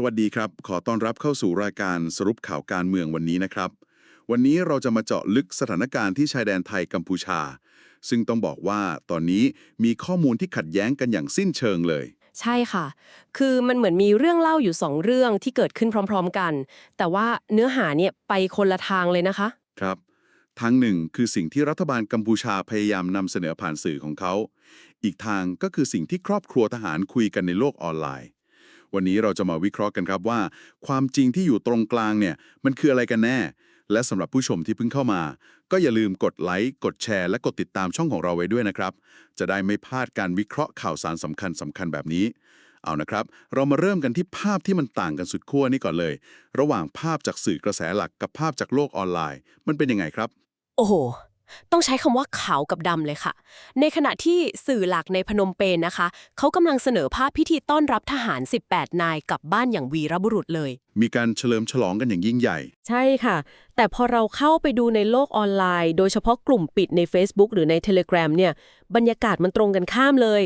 สวัสดีครับ ขอต้อนรับเข้าสู่รายการสรุปข่าวการเมืองวันนี้นะครับ วันนี้เราจะมาเจาะลึกสถานการณ์ที่ชายแดนไทยกัมพูชา ซึ่งต้องบอกว่าตอนนี้มีข้อมูลที่ขัดแย้งกันอย่างสิ้นเชิงเลย ใช่ค่ะ คือมันเหมือนมีเรื่องเล่าอยู่สองเรื่องที่เกิดขึ้นพร้อม ๆ กัน แต่ว่าเนื้อหาเนี่ยไปคนละทางเลยนะคะ ครับ ทางหนึ่งคือสิ่งที่รัฐบาลกัมพูชาพยายามนำเสนอผ่านสื่อของเขา อีกทางก็คือสิ่งที่ครอบครัวทหารคุยกันในโลกออนไลน์ วันนี้เราจะมาวิเคราะห์กันครับว่า ความจริงที่อยู่ตรงกลางเนี่ยมันคืออะไรกันแน่ และสำหรับผู้ชมที่เพิ่งเข้ามา ก็อย่าลืมกดไลค์กดแชร์และกดติดตามช่องของเราไว้ด้วยนะครับ จะได้ไม่พลาดการวิเคราะห์ข่าวสารสำคัญสำคัญแบบนี้ เอานะครับ เรามาเริ่มกันที่ภาพที่มันต่างกันสุดขั้วนี่ก่อนเลย ระหว่างภาพจากสื่อกระแสหลักกับภาพจากโลกออนไลน์ มันเป็นยังไงครับ โอ้โห ต้องใช้คำว่าขาวกับดำเลยค่ะ ในขณะที่สื่อหลักในพนมเปญนะคะ เขากำลังเสนอภาพพิธีต้อนรับทหาร 18 นายกลับบ้านอย่างวีรบุรุษเลย มีการเฉลิมฉลองกันอย่างยิ่งใหญ่ ใช่ค่ะ แต่พอเราเข้าไปดูในโลกออนไลน์ โดยเฉพาะกลุ่มปิดใน Facebook หรือใน Telegram เนี่ย บรรยากาศมันตรงกันข้ามเลย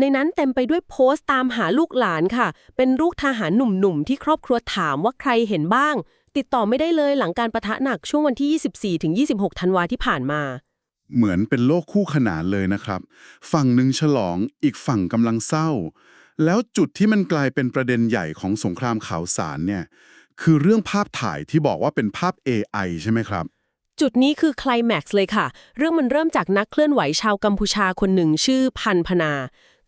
ในนั้นเต็มไปด้วยโพสต์ตามหาลูกหลานค่ะ เป็นลูกทหารหนุ่มๆ ที่ครอบครัวถามว่าใครเห็นบ้าง ติดต่อไม่ได้เลยหลังการประทะหนักช่วงวันที่ 24ถึง26 ธันวาที่ผ่านมา เหมือนเป็นโลกคู่ขนานเลยนะครับ ฝั่งหนึ่งฉลองอีกฝั่งกำลังเศร้า แล้วจุดที่มันกลายเป็นประเด็นใหญ่ของสงครามข่าวสารเนี่ยคือเรื่องภาพถ่ายที่บอกว่าเป็นภาพ AI ใช่ไหมครับ จุดนี้คือไคลแม็กซ์เลยค่ะ เรื่องมันเริ่มจากนักเคลื่อนไหวชาวกัมพูชาคนหนึ่งชื่อพันพนา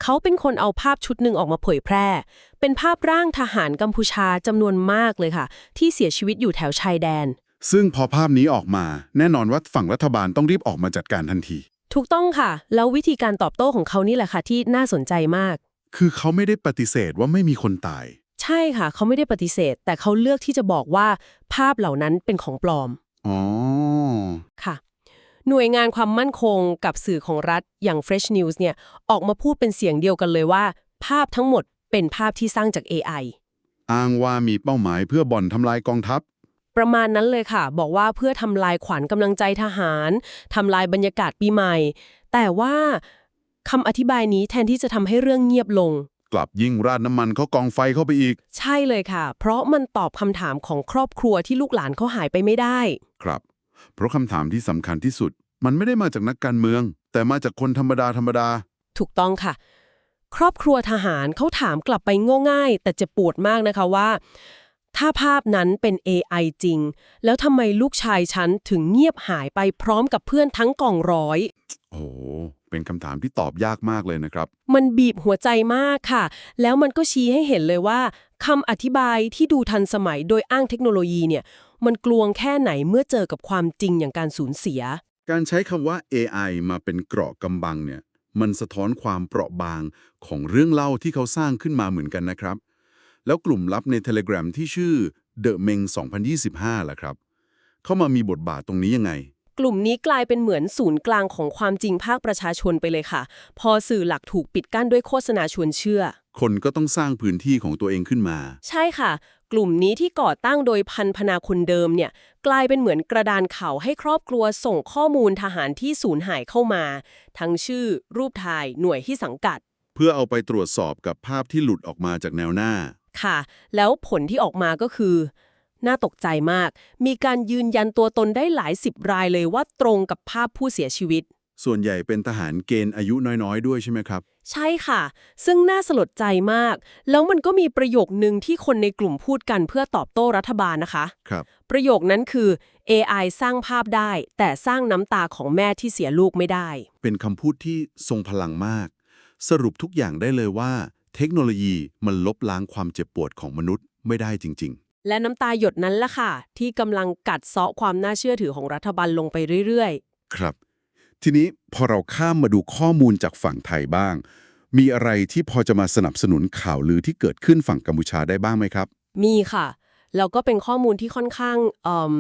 เขาเป็นคนเอาภาพชุดหนึ่งออกมาเผยแพร่ เป็นภาพร่างทหารกัมพูชาจำนวนมากเลยค่ะ ที่เสียชีวิตอยู่แถวชายแดน ซึ่งพอภาพนี้ออกมา แน่นอนว่าฝั่งรัฐบาลต้องรีบออกมาจัดการทันที ถูกต้องค่ะ แล้ววิธีการตอบโต้ของเขานี่แหละค่ะที่น่าสนใจมาก คือเขาไม่ได้ปฏิเสธว่าไม่มีคนตาย ใช่ค่ะ เขาไม่ได้ปฏิเสธ แต่เขาเลือกที่จะบอกว่า ภาพเหล่านั้นเป็นของปลอมอ๋อค่ะ หน่วยงานความมั่นคงกับสื่อของรัฐอย่าง Fresh News เนี่ยออกมาพูดเป็นเสียงเดียวกันเลยว่า ภาพทั้งหมดเป็นภาพที่สร้างจาก AI อ้างว่ามีเป้าหมายเพื่อบ่อนทำลายกองทัพ ประมาณนั้นเลยค่ะ บอกว่าเพื่อทำลายขวัญกำลังใจทหารทำลายบรรยากาศปีใหม่ แต่ว่าคำอธิบายนี้แทนที่จะทำให้เรื่องเงียบลง กลับยิ่งราดน้ำมันเข้ากองไฟเข้าไปอีก ใช่เลยค่ะ เพราะมันตอบคำถามของครอบครัวที่ลูกหลานเขาหายไปไม่ได้ ครับ เพราะคำถามที่สำคัญที่สุด มันไม่ได้มาจากนักการเมือง แต่มาจากคนธรรมดาธรรมดา ถูกต้องค่ะ ครอบครัวทหารเขาถามกลับไปโง่ง่ายแต่เจะปวดมากนะคะว่า ถ้าภาพนั้นเป็น AI จริง แล้วทำไมลูกชายฉันถึงเงียบหายไปพร้อมกับเพื่อนทั้งกองร้อย โอ้โหเป็นคำถามที่ตอบยากมากเลยนะครับ มันบีบหัวใจมากค่ะ แล้วมันก็ชี้ให้เห็นเลยว่าคำอธิบายที่ดูทันสมัยโดยอ้างเทคโนโลยีเนี่ย มันกลวงแค่ไหนเมื่อเจอกับความจริงอย่างการสูญเสีย การใช้คำว่า AI มาเป็นเกราะกำบังเนี่ย มันสะท้อนความเปราะบางของเรื่องเล่าที่เขาสร้างขึ้นมาเหมือนกันนะครับ แล้วกลุ่มลับใน Telegram ที่ชื่อ The Meng 2025ล่ะครับ เข้ามามีบทบาทตรงนี้ยังไงกลุ่มนี้กลายเป็นเหมือนศูนย์กลางของความจริงภาคประชาชนไปเลยค่ะ พอสื่อหลักถูกปิดกั้นด้วยโฆษณาชวนเชื่อ คนก็ต้องสร้างพื้นที่ของตัวเองขึ้นมา ใช่ค่ะ กลุ่มนี้ที่ก่อตั้งโดยพันพนาคนเดิมเนี่ยกลายเป็นเหมือนกระดานข่าวให้ครอบครัวส่งข้อมูลทหารที่สูญหายเข้ามา ทั้งชื่อ รูปถ่ายหน่วยที่สังกัด เพื่อเอาไปตรวจสอบกับภาพที่หลุดออกมาจากแนวหน้า ค่ะ แล้วผลที่ออกมาก็คือ น่าตกใจมาก มีการยืนยันตัวตนได้หลายสิบรายเลยว่าตรงกับภาพผู้เสียชีวิต ส่วนใหญ่เป็นทหารเกณฑ์อายุน้อยๆ ด้วยใช่ไหมครับ ใช่ค่ะ ซึ่งน่าสลดใจมาก แล้วมันก็มีประโยคนึงที่คนในกลุ่มพูดกันเพื่อตอบโต้รัฐบาลนะคะ ครับ ประโยคนั้นคือ AI สร้างภาพได้ แต่สร้างน้ำตาของแม่ที่เสียลูกไม่ได้ เป็นคำพูดที่ทรงพลังมาก สรุปทุกอย่างได้เลยว่า เทคโนโลยีมันลบล้างความเจ็บปวดของมนุษย์ไม่ได้จริงและน้ำตาหยดนั้นล่ะค่ะ ที่กำลังกัดเซาะความน่าเชื่อถือของรัฐบาลลงไปเรื่อย ๆ ครับ ทีนี้พอเราข้ามมาดูข้อมูลจากฝั่งไทยบ้าง มีอะไรที่พอจะมาสนับสนุนข่าวลือที่เกิดขึ้นฝั่งกัมพูชาได้บ้างไหมครับๆมีค่ะแล้วก็เป็นข้อมูลที่ค่อนข้างเอ่ม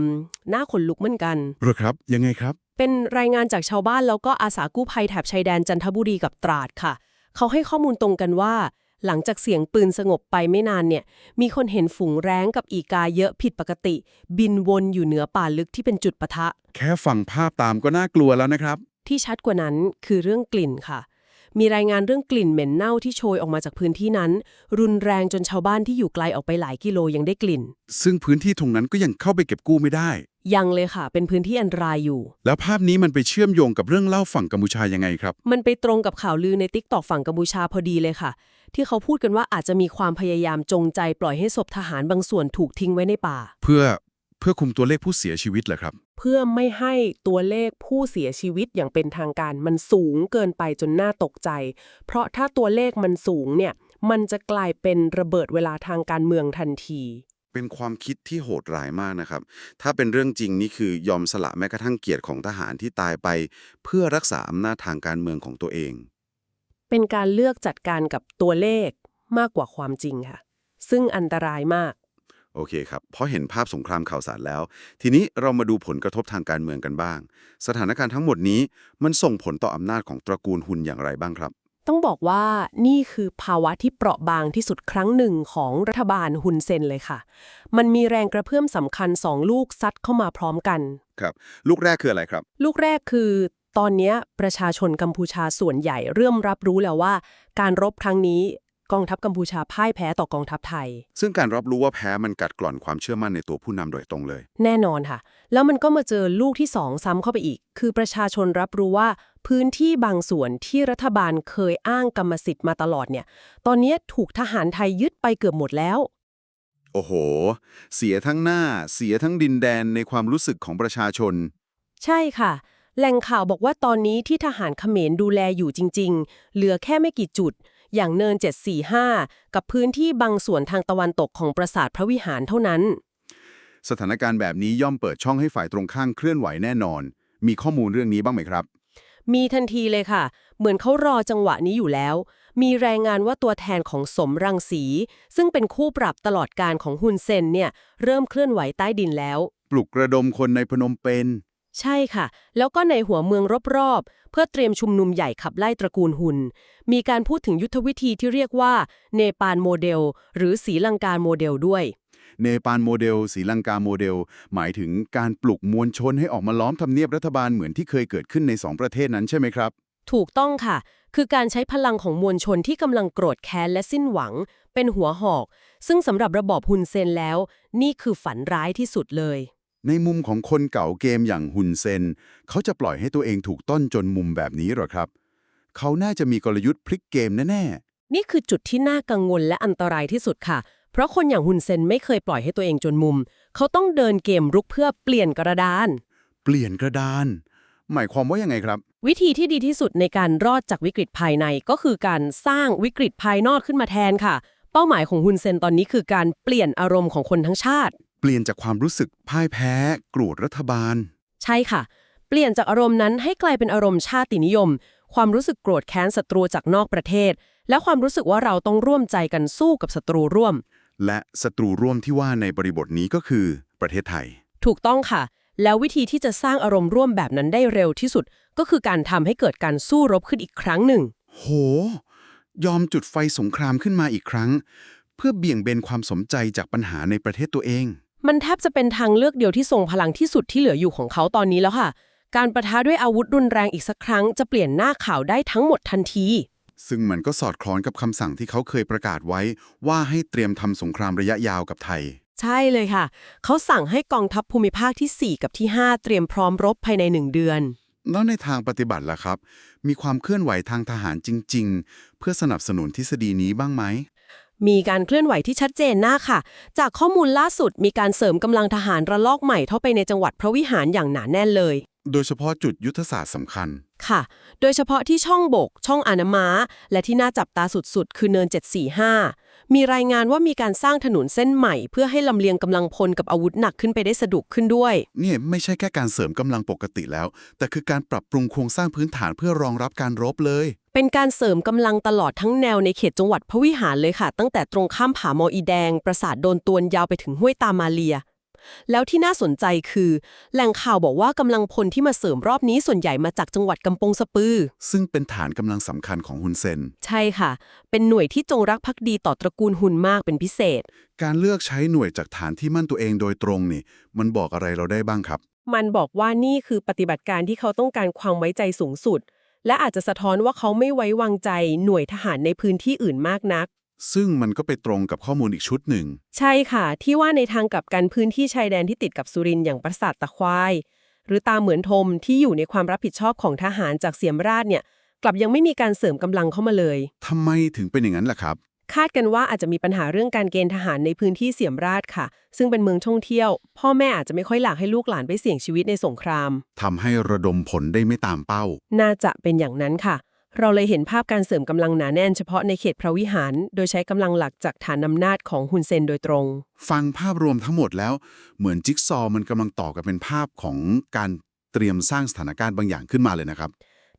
น่าขนลุกเหมือนกันหรือครับยังไงครับ เป็นรายงานจากชาวบ้านแล้วก็อาสากู้ภัยแถบชายแดนจันทบุรีกับตราดค่ะ เขาให้ข้อมูลตรงกันว่า หลังจากเสียงปืนสงบไปไม่นานเนี่ย มีคนเห็นฝูงแร้งกับอีกาเยอะผิดปกติ บินวนอยู่เหนือป่าลึกที่เป็นจุดปะทะ แค่ฟังภาพตามก็น่ากลัวแล้วนะครับ ที่ชัดกว่านั้นคือเรื่องกลิ่นค่ะ มีรายงานเรื่องกลิ่นเหม็นเน่าที่โชยออกมาจากพื้นที่นั้น รุนแรงจนชาวบ้านที่อยู่ไกลออกไปหลายกิโลยังได้กลิ่น ซึ่งพื้นที่ตรงนั้นก็ยังเข้าไปเก็บกู้ไม่ได้ ยังเลยค่ะ เป็นพื้นที่อันตรายอยู่ แล้วภาพนี้มันไปเชื่อมโยงกับเรื่องเล่าฝั่งกัมพูชายังไงครับ มันไปตรงกับข่าวลือในติ๊กตอกฝั่งกัมพูชาพอดีเลยค่ะ ที่เขาพูดกันว่าอาจจะมีความพยายามจงใจปล่อยให้ศพทหารบางส่วนถูกทิ้งไว้ในป่า เพื่อเพื่อคุมตัวเลขผู้เสียชีวิตเหรอครับ เพื่อไม่ให้ตัวเลขผู้เสียชีวิตอย่างเป็นทางการ มันสูงเกินไปจนน่าตกใจ เพราะถ้าตัวเลขมันสูงเนี่ย มันจะกลายเป็นระเบิดเวลาทางการเมืองทันที เป็นความคิดที่โหดร้ายมากนะครับ ถ้าเป็นเรื่องจริงนี่คือยอมสละแม้กระทั่งเกียรติของทหารที่ตายไป เพื่อรักษาอำนาจทางการเมืองของตัวเอง เป็นการเลือกจัดการกับตัวเลขมากกว่าความจริงค่ะ ซึ่งอันตรายมาก โอเคครับเพราะเห็นภาพสงครามข่าวสารแล้ว ทีนี้เรามาดูผลกระทบทางการเมืองกันบ้าง สถานการณ์ทั้งหมดนี้มันส่งผลต่ออำนาจของตระกูลหุนอย่างไรบ้างครับ ต้องบอกว่านี่คือภาวะที่เปราะบางที่สุดครั้งหนึ่งของรัฐบาลฮุนเซนเลยค่ะ มันมีแรงกระเพื่อมสำคัญสองลูกซัดเข้ามาพร้อมกัน ครับ ลูกแรกคืออะไรครับ ลูกแรกคือตอนเนี้ยประชาชนกัมพูชาส่วนใหญ่เริ่มรับรู้แล้วว่า การรบครั้งนี้ กองทัพกัมพูชาพ่ายแพ้ต่อกองทัพไทย ซึ่งการรับรู้ว่าแพ้มันกัดกร่อนความเชื่อมั่นในตัวผู้นำโดยตรงเลย แน่นอนค่ะ แล้วมันก็มาเจอลูกที่สองซ้ำเข้าไปอีก คือประชาชนรับรู้ว่าพื้นที่บางส่วนที่รัฐบาลเคยอ้างกรรมสิทธิ์มาตลอดเนี่ย ตอนนี้ถูกทหารไทยยึดไปเกือบหมดแล้ว โอ้โห เสียทั้งหน้า เสียทั้งดินแดนในความรู้สึกของประชาชน ใช่ค่ะ แหล่งข่าวบอกว่าตอนนี้ที่ทหารเขมรดูแลอยู่จริง ๆ เหลือแค่ไม่กี่จุด อย่างเนิน 745 กับพื้นที่บางส่วนทางตะวันตกของปราสาทพระวิหารเท่านั้น สถานการณ์แบบนี้ย่อมเปิดช่องให้ฝ่ายตรงข้ามเคลื่อนไหวแน่นอน มีข้อมูลเรื่องนี้บ้างไหมครับ มีทันทีเลยค่ะ เหมือนเขารอจังหวะนี้อยู่แล้ว มีรายงานว่าตัวแทนของสมรังสี ซึ่งเป็นคู่ปรับตลอดการของฮุนเซนเนี่ยเริ่มเคลื่อนไหวใต้ดินแล้ว ปลุกระดมคนในพนมเปญ ใช่ค่ะ แล้วก็ในหัวเมืองรอบๆ เพื่อเตรียมชุมนุมใหญ่ขับไล่ตระกูลหุน มีการพูดถึงยุทธวิธีที่เรียกว่า เนปาลโมเดล หรือสีลังการโมเดลด้วยเนปาลโมเดลศรีลังกาโมเดล หมายถึงการปลุกมวลชนให้ออกมาล้อมทำเนียบรัฐบาลเหมือนที่เคยเกิดขึ้นในสองประเทศนั้นใช่ไหมครับ ถูกต้องค่ะ คือการใช้พลังของมวลชนที่กำลังโกรธแค้นและสิ้นหวัง เป็นหัวหอก ซึ่งสำหรับระบอบฮุนเซนแล้ว นี่คือฝันร้ายที่สุดเลย ในมุมของคนเก่าเกมอย่างฮุนเซน เขาจะปล่อยให้ตัวเองถูกต้อนจนมุมแบบนี้เหรอครับ เขาน่าจะมีกลยุทธ์พลิกเกมแน่นี่คือจุดที่น่ากังวลและอันตรายที่สุดค่ะ เพราะคนอย่างฮุนเซนไม่เคยปล่อยให้ตัวเองจนมุม เขาต้องเดินเกมรุกเพื่อเปลี่ยนกระดานๆเปลี่ยนกระดาน หมายความว่ายังไงครับ วิธีที่ดีที่สุดในการรอดจากวิกฤตภายในก็คือการสร้างวิกฤตภายนอกขึ้นมาแทนค่ะ เป้าหมายของฮุนเซนตอนนี้คือการเปลี่ยนอารมณ์ของคนทั้งชาติเปลี่ยนจากความรู้สึกพ่ายแพ้กรูดรัฐบาล ใช่ค่ะ เปลี่ยนจากอารมณ์นั้นให้กลายเป็นอารมณ์ชาตินิยม ความรู้สึกโกรธแค้นศัตรูจากนอกประเทศ และความรู้สึกว่าเราต้องร่วมใจกันสู้กับศัตรูร่วม และศัตรูร่วมที่ว่าในบริบทนี้ก็คือประเทศไทย ถูกต้องค่ะ แล้ววิธีที่จะสร้างอารมณ์ร่วมแบบนั้นได้เร็วที่สุด ก็คือการทำให้เกิดการสู้รบขึ้นอีกครั้งหนึ่ง โห ยอมจุดไฟสงครามขึ้นมาอีกครั้ง เพื่อเบี่ยงเบนความสนใจจากปัญหาในประเทศตัวเอง มันแทบจะเป็นทางเลือกเดียวที่ทรงพลังที่สุดที่เหลืออยู่ของเขาตอนนี้แล้วค่ะ การประทะด้วยอาวุธรุนแรงอีกสักครั้ง จะเปลี่ยนหน้าข่าวได้ทั้งหมดทันที ซึ่งมันก็สอดคล้องกับคำสั่งที่เขาเคยประกาศไว้ ว่าให้เตรียมทำสงครามระยะยาวกับไทย ใช่เลยค่ะ เขาสั่งให้กองทัพภูมิภาคที่ 4 กับที่ 5 เตรียมพร้อมรบภายในหนึ่งเดือน แล้วในทางปฏิบัติล่ะครับ มีความเคลื่อนไหวทางทหารจริง ๆ เพื่อสนับสนุนทฤษฎีนี้บ้างไหม มีการเคลื่อนไหวที่ชัดเจนหน้าค่ะ จากข้อมูลล่าสุดมีการเสริมกำลังทหารระลอกใหม่เข้าไปในจังหวัดพระวิหารอย่างหนาแน่นเลย โดยเฉพาะจุดยุทธศาสตร์สำคัญ ค่ะ โดยเฉพาะที่ช่องบก ช่องอานาม้าและที่น่าจับตาสุดๆ คือเนิน 745 มีรายงานว่ามีการสร้างถนนเส้นใหม่ เพื่อให้ลำเลียงกำลังพลกับอาวุธหนักขึ้นไปได้สะดวกขึ้นด้วยเนี่ยไม่ใช่แค่การเสริมกำลังปกติแล้ว แต่คือการปรับปรุงโครงสร้างพื้นฐานเพื่อรองรับการรบเลย เป็นการเสริมกำลังตลอดทั้งแนวในเขตจังหวัดพระวิหารเลยค่ะ ตั้งแต่ตรงข้ามผาหมออีแดง ปราสาทโดนตวนยาวไปถึงห้วยตามาเลีย แล้วที่น่าสนใจคือ แหล่งข่าวบอกว่ากำลังพลที่มาเสริมรอบนี้ส่วนใหญ่มาจากจังหวัดกำปงสะปือ ซึ่งเป็นฐานกำลังสำคัญของฮุนเซน ใช่ค่ะ เป็นหน่วยที่จงรักภักดีต่อตระกูลหุนมากเป็นพิเศษ การเลือกใช้หน่วยจากฐานที่มั่นตัวเองโดยตรงนี่ มันบอกอะไรเราได้บ้างครับ มันบอกว่านี่คือปฏิบัติการที่เขาต้องการความไว้ใจสูงสุด และอาจจะสะท้อนว่าเขาไม่ไว้วางใจหน่วยทหารในพื้นที่อื่นมากนัก ซึ่งมันก็ไปตรงกับข้อมูลอีกชุดหนึ่ง ใช่ค่ะ ที่ว่าในทางกลับกันพื้นที่ชายแดนที่ติดกับสุรินทร์อย่างปราสาทตะควาย หรือตามเหมือนทมที่อยู่ในความรับผิดชอบของทหารจากเสียมราชเนี่ยกลับยังไม่มีการเสริมกำลังเข้ามาเลย ทำไมถึงเป็นอย่างนั้นล่ะครับ คาดกันว่าอาจจะมีปัญหาเรื่องการเกณฑ์ทหารในพื้นที่เสียมราชค่ะ ซึ่งเป็นเมืองท่องเที่ยว พ่อแม่อาจจะไม่ค่อยอยากให้ลูกหลานไปเสี่ยงชีวิตในสงคราม ทำให้ระดมผลได้ไม่ตามเป้า น่าจะเป็นอย่างนั้นค่ะ เราเลยเห็นภาพการเสริมกำลังหนาแน่นเฉพาะในเขตพระวิหาร โดยใช้กำลังหลักจากฐานอำนาจของฮุนเซนโดยตรง ฟังภาพรวมทั้งหมดแล้ว เหมือนจิ๊กซอว์มันกำลังต่อกันเป็นภาพของการเตรียมสร้างสถานการณ์บางอย่างขึ้นมาเลยนะครับ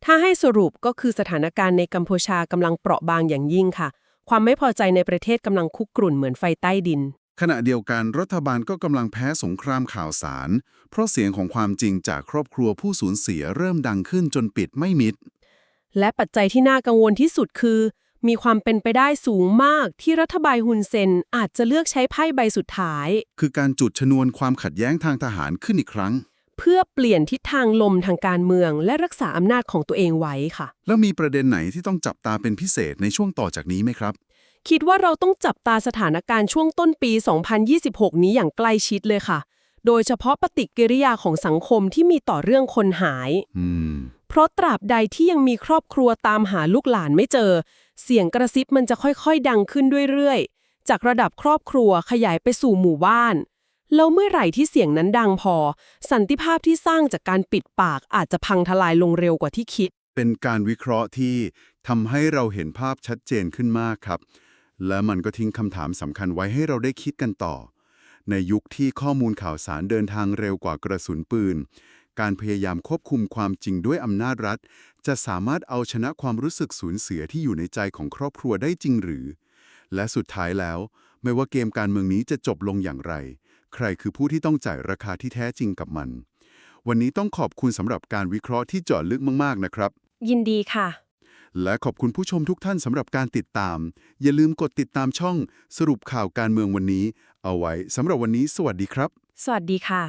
ถ้าให้สรุปก็คือสถานการณ์ในกัมพูชากำลังเปราะบางอย่างยิ่งค่ะ ความไม่พอใจในประเทศกำลังคุกกรุ่นเหมือนไฟใต้ดิน ขณะเดียวกันรัฐบาลก็กำลังแพ้สงครามข่าวสาร เพราะเสียงของความจริงจากครอบครัวผู้สูญเสียเริ่มดังขึ้นจนปิดไม่มิด และปัจจัยที่น่ากังวลที่สุดคือ มีความเป็นไปได้สูงมากที่รัฐบาลฮุนเซนอาจจะเลือกใช้ไพ่ใบสุดท้าย คือการจุดชนวนความขัดแย้งทางทหารขึ้นอีกครั้ง เพื่อเปลี่ยนทิศทางลมทางการเมือง และรักษาอำนาจของตัวเองไว้ค่ะ แล้วมีประเด็นไหนที่ต้องจับตาเป็นพิเศษในช่วงต่อจากนี้ไหมครับ คิดว่าเราต้องจับตาสถานการณ์ช่วงต้นปี 2026 นี้อย่างใกล้ชิดเลยค่ะ โดยเฉพาะปฏิกิริยาของสังคมที่มีต่อเรื่องคนหายอืมเพราะตราบใดที่ยังมีครอบครัวตามหาลูกหลานไม่เจอ เสียงกระซิบมันจะค่อยๆ ดังขึ้นเรื่อยๆ จากระดับครอบครัวขยายไปสู่หมู่บ้าน แล้วเมื่อไหร่ที่เสียงนั้นดังพอ สันติภาพที่สร้างจากการปิดปากอาจจะพังทลายลงเร็วกว่าที่คิด เป็นการวิเคราะห์ที่ทำให้เราเห็นภาพชัดเจนขึ้นมากครับ และมันก็ทิ้งคำถามสำคัญไว้ให้เราได้คิดกันต่อ ในยุคที่ข้อมูลข่าวสารเดินทางเร็วกว่ากระสุนปืน การพยายามควบคุมความจริงด้วยอำนาจรัฐ จะสามารถเอาชนะความรู้สึกสูญเสียที่อยู่ในใจของครอบครัวได้จริงหรือ และสุดท้ายแล้ว ไม่ว่าเกมการเมืองนี้จะจบลงอย่างไร ใครคือผู้ที่ต้องจ่ายราคาที่แท้จริงกับมัน วันนี้ต้องขอบคุณสำหรับการวิเคราะห์ที่เจาะลึกมากๆนะครับ ยินดีค่ะ และขอบคุณผู้ชมทุกท่านสำหรับการติดตาม อย่าลืมกดติดตามช่องสรุปข่าวการเมืองวันนี้ เอาไว้สำหรับวันนี้ สวัสดีครับ สวัสดีค่ะ